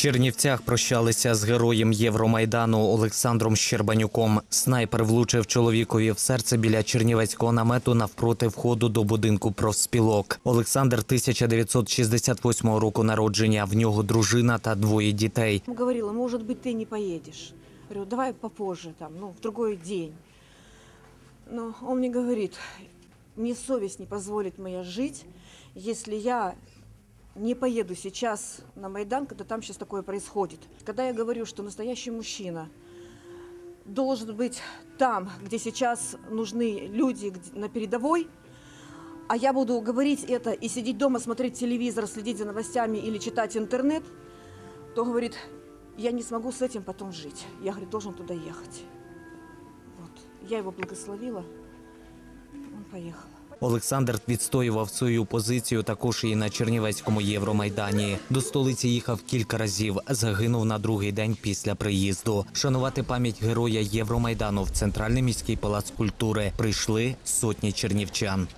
Чернівцях прощалися з героєм Євромайдану Олександром Щербанюком. Снайпер влучив чоловікові в серце біля чернівецького намету навпроти входу до будинку профспілок. Олександр 1968 року народження. В нього дружина та двоє дітей. Говорила, может быть, ты не поедешь. Говорю, давай попозже, там, ну, в другой день. Но он мне говорит, мне совесть не позволит моя жить, если я не поеду сейчас на Майдан, когда там сейчас такое происходит. Когда я говорю, что настоящий мужчина должен быть там, где сейчас нужны люди на передовой, а я буду говорить это и сидеть дома, смотреть телевизор, следить за новостями или читать интернет, то говорит, я не смогу с этим потом жить. Я, говорит, должен туда ехать. Вот. Я его благословила, он поехал. Олександр відстоював свою позицію також і на Чернівецькому Євромайдані. До столиці їхав кілька разів. Загинув на другий день після приїзду. Шанувати пам'ять героя Євромайдану в центральний міський палац культури прийшли сотні чернівчан.